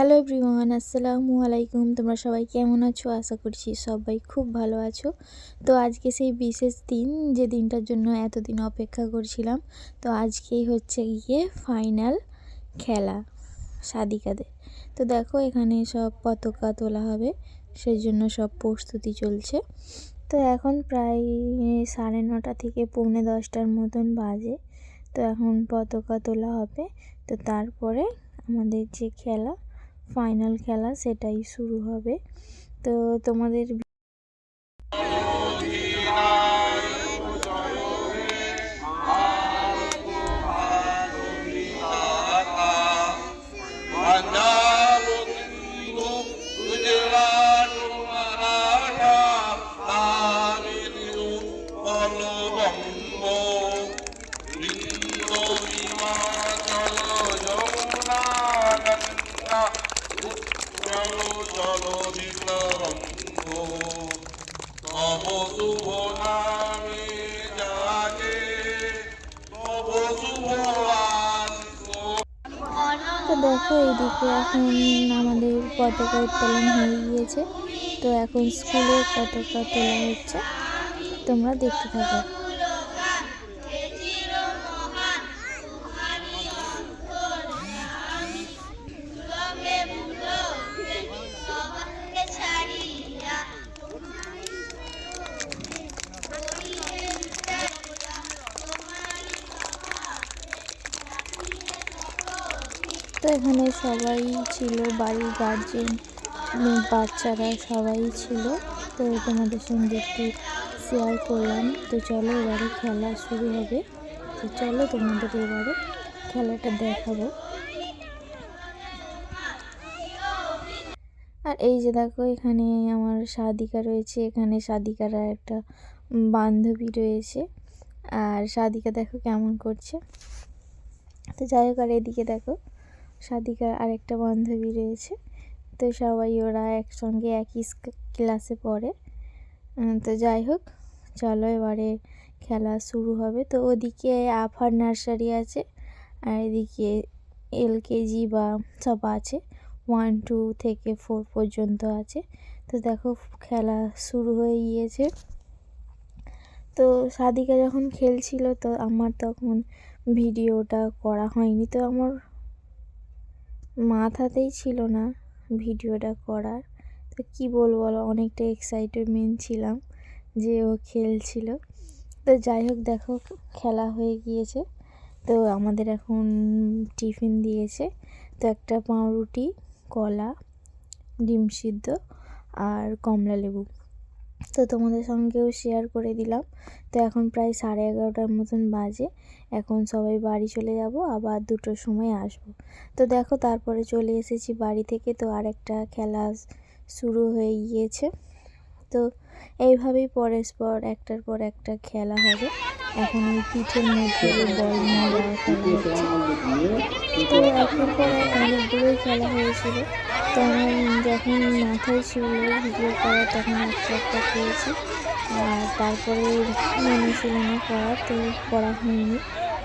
Hello everyone আসসালামু আলাইকুম তোমরা সবাই কেমন আছো? আশা করছি সবাই খুব ভালো আছো। তো আজকে সেই বিশেষ দিন, যে দিনটার জন্য এতদিন অপেক্ষা করছিলাম, তো আজকেই হচ্ছে গিয়ে ফাইনাল খেলা, সাদিকাদের। তো দেখো, এখানে সব পতাকা তোলা হবে সেই জন্য সব প্রস্তুতি চলছে। তো এখন প্রায় সাড়ে নটা থেকে পৌনে দশটার মতন বাজে। তো এখন পতাকা তোলা হবে। তো তারপরে আমাদের যে খেলা ফাইনাল খেলা সেটাই শুরু হবে তো তোমাদের তো দেখো, এইদিকে এখন আমাদের পতাকা উত্তোলন হয়ে গিয়েছে। তো এখন স্কুলে পতাকা তোলা হচ্ছে। তোমরা দেখতে থাকো। এখানে সবাই ছিল, বাড়ির গার্জেন বাচ্চারা সবাই ছিল। তো তোমাদের সঙ্গে একটু শেয়ার করলাম। তো চলো এবারে খেলা শুরু হবে। তো চলো তোমাদের এবারে খেলাটা দেখাবো। আর এই যে দেখো, এখানে আমার সাদিকা রয়েছে। এখানে সাদিকারা একটা বান্ধবী রয়েছে। আর সাদিকা দেখো কেমন করছে। তো যাই হোক, আর এদিকে দেখো সাদিকার আরেকটা বান্ধবী রয়েছে। তো সবাই ওরা একসঙ্গে একই ক্লাসে পড়ে। তো যাই হোক, চলো এবারে খেলা শুরু হবে। তো ওদিকে আফার নার্সারি আছে আর এদিকে এলকেজি বা সব আছে। ওয়ান, টু থেকে ফোর পর্যন্ত আছে। তো দেখো খেলা শুরু হয়ে গিয়েছে। তো সাদিকা যখন খেলছিল তো আমার তখন ভিডিওটা করা হয়নি। তো আমার মাথাতেই ছিল না ভিডিওটা করার। তো কী বলব অনেকটা এক্সাইটেডমেন্ট ছিলাম যে ও খেলছিল। তো যাই হোক, দেখো খেলা হয়ে গিয়েছে। তো আমাদের এখন টিফিন দিয়েছে। তো একটা পাউরুটি, কলা, ডিম সিদ্ধ আর কমলা লেবু তো তোমাদের সঙ্গেও শেয়ার করে দিলাম। তো এখন প্রায় সাড়ে এগারোটার মতন বাজে। এখন সবাই বাড়ি চলে যাব, আবার দুটোর সময় আসব। তো দেখো তারপরে চলে এসেছি বাড়ি থেকে। তো আর একটা খেলা শুরু হয়ে গিয়েছে। তো এইভাবেই পরের পর একটার পর একটা খেলা হবে। এখন এই পিঠের মধ্যে বল মারা খেলা হচ্ছে, তো এখন পরে অনেকগুলোই খেলা হয়েছিল। তো আমার যখন মাথায় ছিল ভিডিও করা, তখন একটা একটা খেয়েছি আর তারপরে মনে করা, তো করা হয়নি।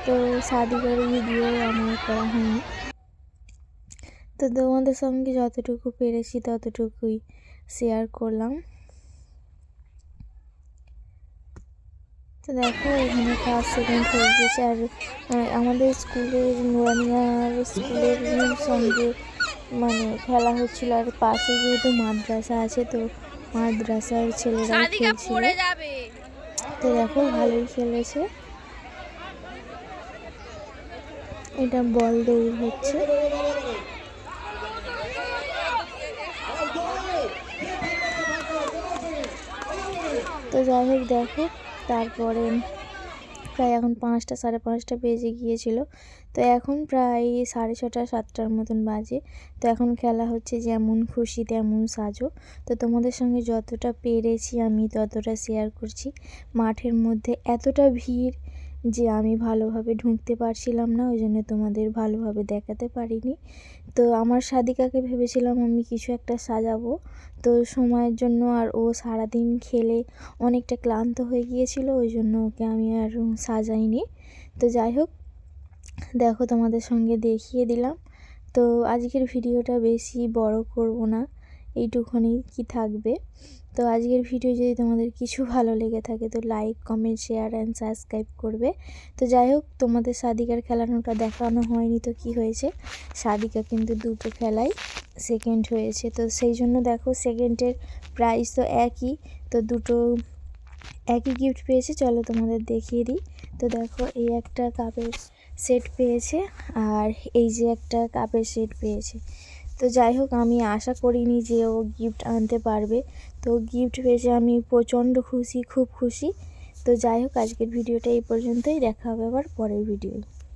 তো সাদিকার ভিডিও আমার করা হয়নি। তো তোমাদের সঙ্গে যতটুকু পেরেছি ততটুকুই শেয়ার করলাম। তো দেখো এখানে ফার্স্ট সেকেন্ড হয়ে গেছে আর আমাদের স্কুলের নুরানিয়ার স্কুলের সঙ্গে মানে খেলা হচ্ছিল আর পাশে যেহেতু মাদ্রাসা আছে তো মাদ্রাসার ছেলেরা খেলছিল। তো দেখো ভালোই খেলেছে। এটা বল দৌড় হচ্ছে। তো যাই হোক দেখো তারপরে প্রায় এখন পাঁচটা, সাড়ে পাঁচটা বেজে গিয়েছিল। তো এখন প্রায় সাড়ে ছটা, সাতটার মতন বাজে। তো এখন খেলা হচ্ছে যেমন খুশি, তেমন সাজো। তো তোমাদের সঙ্গে যতটা পেরেছি আমি ততটা শেয়ার করছি। মাঠের মধ্যে এতটা ভিড় যে আমি ভালোভাবে ঢুকতে পারছিলাম না, ওই জন্য তোমাদের ভালোভাবে দেখাতে পারিনি। তো আমার সাদিকাকে ভেবেছিলাম আমি কিছু একটা সাজাবো। তো সময়ের জন্য আর ও সারাদিন খেলে অনেকটা ক্লান্ত হয়ে গিয়েছিল, ওই জন্য ওকে আমি আর সাজাইনি। তো যাই হোক, দেখো তোমাদের সঙ্গে দেখিয়ে দিলাম। তো আজকের ভিডিওটা বেশি বড় করব না। এইটুখানি কি থাকবে। তো আজকের ভিডিও যদি তোমাদের কিছু ভালো লেগে থাকে তো like comment share and subscribe করবে। তো যাই হোক, তোমাদের সাদিকার খেলানোটা দেখানো হয়নি তো কি হয়েছে? সাদিকা কিন্তু দুটো খেলাই সেকেন্ড হয়েছে। তো সেই জন্য দেখো সেকেন্ডের প্রাইস তো একই। তো দুটো একই গিফট পেয়েছে। চলো তোমাদের দেখিয়ে দিই। তো দেখো এই একটা কাপের সেট পেয়েছে আর এই যে একটা কাপের সেট পেয়েছে। তো যাই হোক, আমি আশা করিনি যে ও গিফট আনতে পারবে। তো গিফট পেয়েছে আমি প্রচণ্ড খুশি, খুব খুশি। তো যাই হোক, আজকের ভিডিওটা এই পর্যন্তই। দেখা হবে আবার পরের ভিডিওয়